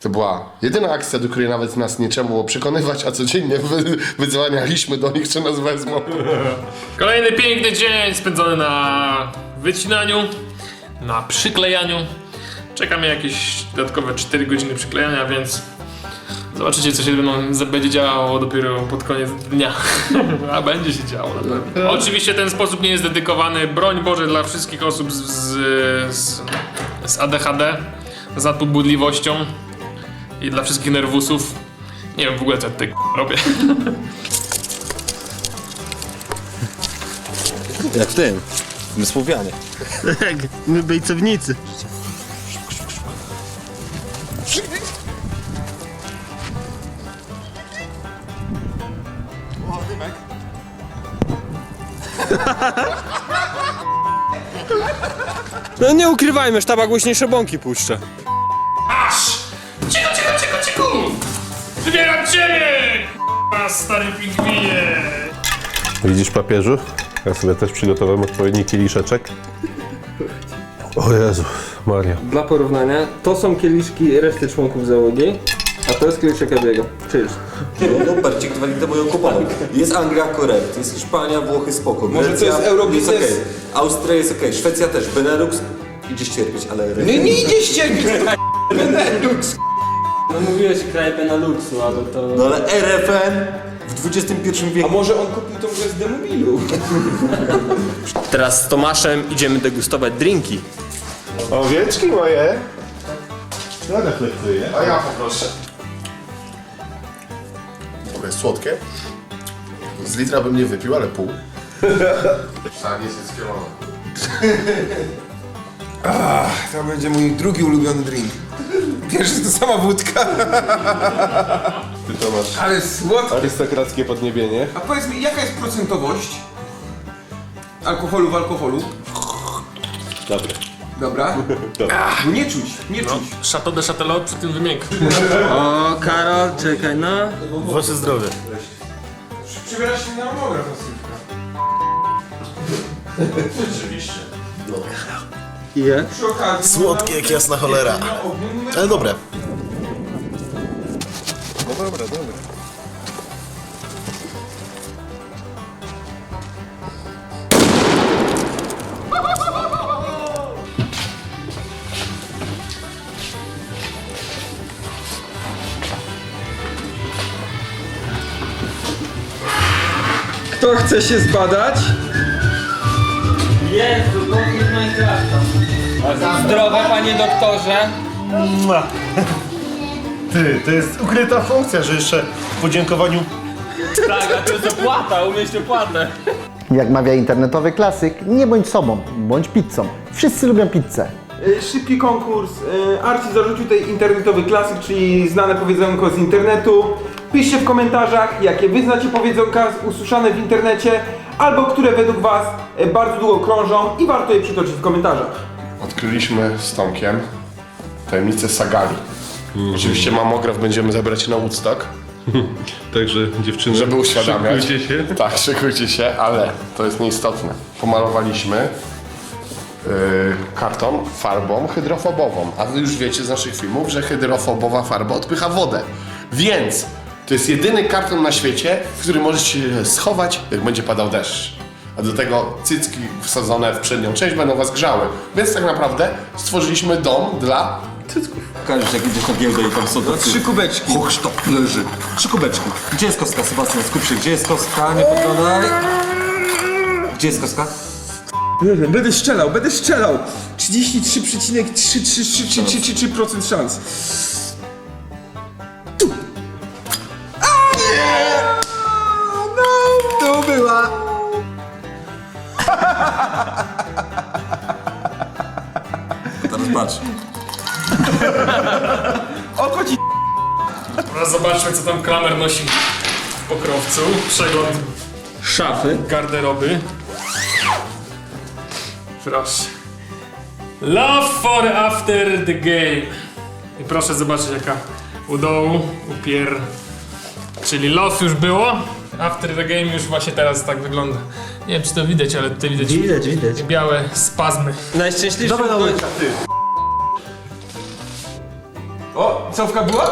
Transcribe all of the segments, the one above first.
To była jedyna akcja, do której nawet nas nie trzeba było przekonywać, a codziennie wy, wydzwanialiśmy do nich, czy nas wezmą. Kolejny piękny dzień spędzony na wycinaniu, na przyklejaniu. Czekamy jakieś dodatkowe 4 godziny przyklejania, więc zobaczycie co się będzie działo dopiero pod koniec dnia. A będzie się działo na pewno. Oczywiście ten sposób nie jest dedykowany, broń Boże, dla wszystkich osób z, z, z, z ADHD, z nadpobudliwością i dla wszystkich nerwusów. Nie wiem w ogóle co k- robię. Jak w tym. My Słowianie. Tak, my bejcownicy. No nie ukrywajmy, sztaba głośniejsze bąki puszcza. Wybieram ciebie! k***a, stary pingwinie! Widzisz papieżu? Ja sobie też przygotowałem odpowiedni kieliszeczek. O Jezu, Maria. Dla porównania, to są kieliszki reszty członków załogi, a to jest kieliszek Abiego. Czyż? No, no Bercik dwa liter moją kupował. Jest Anglia korekt, jest Hiszpania, Włochy spoko. Może to jest Eurobiznes? okej. Austria jest okej, Szwecja też, Benelux idziesz cierpieć, ale... No nie idzie ścierpić, Benelux! No mówiłeś kraj Beneluxu, ale to... No ale RFN w XXI A wieku. może on kupił tą grę z Demobilu? Teraz z Tomaszem idziemy degustować drinki. Owieczki moje. Ja reflektuję. A ja poproszę. Trochę słodkie. Z litra bym nie wypił, ale pół. Tak, jest jest skierowane. To będzie mój drugi ulubiony drink. Pierwszy to sama wódka, Ty to masz ale słodkie. arystokrackie podniebienie. A powiedz mi, jaka jest procentowość alkoholu w alkoholu? Dobre. Dobra. Bo nie czuć, nie czuć. Chateau de Chatelot przy tym wymięku. O, Karol, czekaj, no. Wasze zdrowie. Przybierasz się na mamograf na sylwka. Okazji... Słodkie jak jasna cholera. Ale dobre. No dobra, dobra. Kto chce się zbadać? Jezu, bąki z Minecrafta. Zdrowe, panie doktorze. Ty, to jest ukryta funkcja, że jeszcze w podziękowaniu Tak, a to jest opłata, umieść opłatę. Jak mawia internetowy klasyk, nie bądź sobą, bądź pizzą. Wszyscy lubią pizzę. Y, Szybki konkurs. Y, Arci zarzucił tutaj internetowy klasyk, czyli znane powiedzonko z internetu. Piszcie w komentarzach, jakie wy znacie powiedzonka usłyszane w internecie, albo które według was y, bardzo długo krążą i warto je przytoczyć w komentarzach. Odkryliśmy z Tomkiem tajemnicę Sagali. Oczywiście mamograf będziemy zabierać na Woodstock, Także dziewczyny, żeby uświadamiać. szykujcie się. Tak, szykujcie się, ale to jest nieistotne. Pomalowaliśmy yy, karton farbą hydrofobową, a wy już wiecie z naszych filmów, że hydrofobowa farba odpycha wodę. Więc to jest jedyny karton na świecie, w którym możecie się schować, jak będzie padał deszcz. A do tego cycki wsadzone w przednią część będą was grzały. Więc tak naprawdę stworzyliśmy dom dla Każesz jak idziesz na giełdę i tam są tacy... Trzy kubeczki. Hochsztop leży. Trzy kubeczki. Gdzie jest kostka, Sebastian? Skup się. Gdzie jest kostka? Nie podglądaj. Gdzie jest kostka? Będę strzelał, będę strzelał! 33,33333% szans. Patrz. Oko ci Teraz zobaczmy co tam Kramer nosi w pokrowcu. Przegląd Szafy. garderoby. Proszę. Love for after the game. I proszę zobaczyć jaka u dołu, upier... Czyli love już było, after the game już właśnie teraz tak wygląda. Nie wiem czy to widać, ale tutaj widać, Widać, widać. białe spazmy. Najszczęśliwszy... Dawaj na w- łyka, ty. O, cofka była?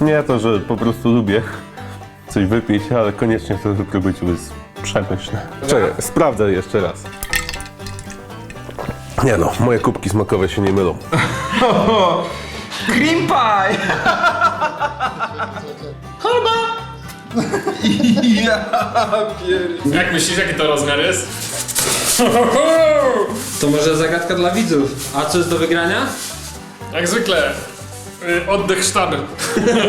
Nie to, że po prostu lubię coś wypić, ale koniecznie to wypróbujcie, bo jest przemyślne. Czekaj, sprawdzę jeszcze raz. Nie no, moje kubki smakowe się nie mylą. Cream pie! Jak myślisz, jaki to rozmiar jest? To może zagadka dla widzów. A co jest do wygrania? Jak zwykle. y, Oddech sztaby.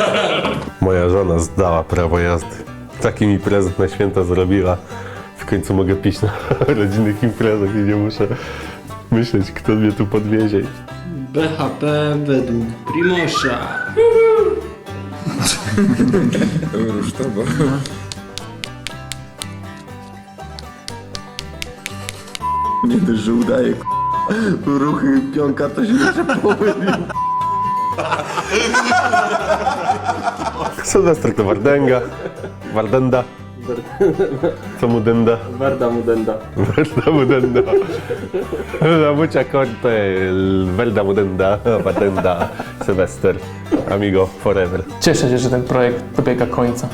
Moja żona zdała prawo jazdy. Taki mi prezent na święta zrobiła. W końcu mogę pić na rodzinnych imprezach i nie muszę myśleć, kto mnie tu podwiezie. BHP według Primosza. Nie dość, że udaje k***a, ruchy pionka, to się jeszcze pomylił. Sylwester to Wardęga, Wardenda. Co mu denda? Warda mu denda. Verda Mudenda. La mucha corte, el Verda Mudenda, Wardenda, Sylwester, amigo forever. Cieszę się, że ten projekt dobiega końca.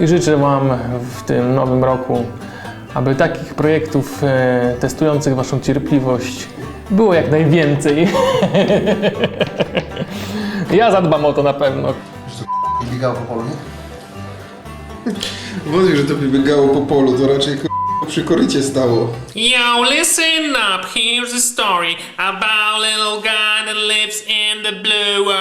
I życzę Wam w tym nowym roku, aby takich projektów e, testujących Waszą cierpliwość było jak najwięcej. ja zadbam o to na pewno. Biegał po polu, nie? Wątpię, że to by biegało po polu, to raczej k***a, przy korycie stało. Yo, listen up. Here's a story about a little guy that lives in the blue world.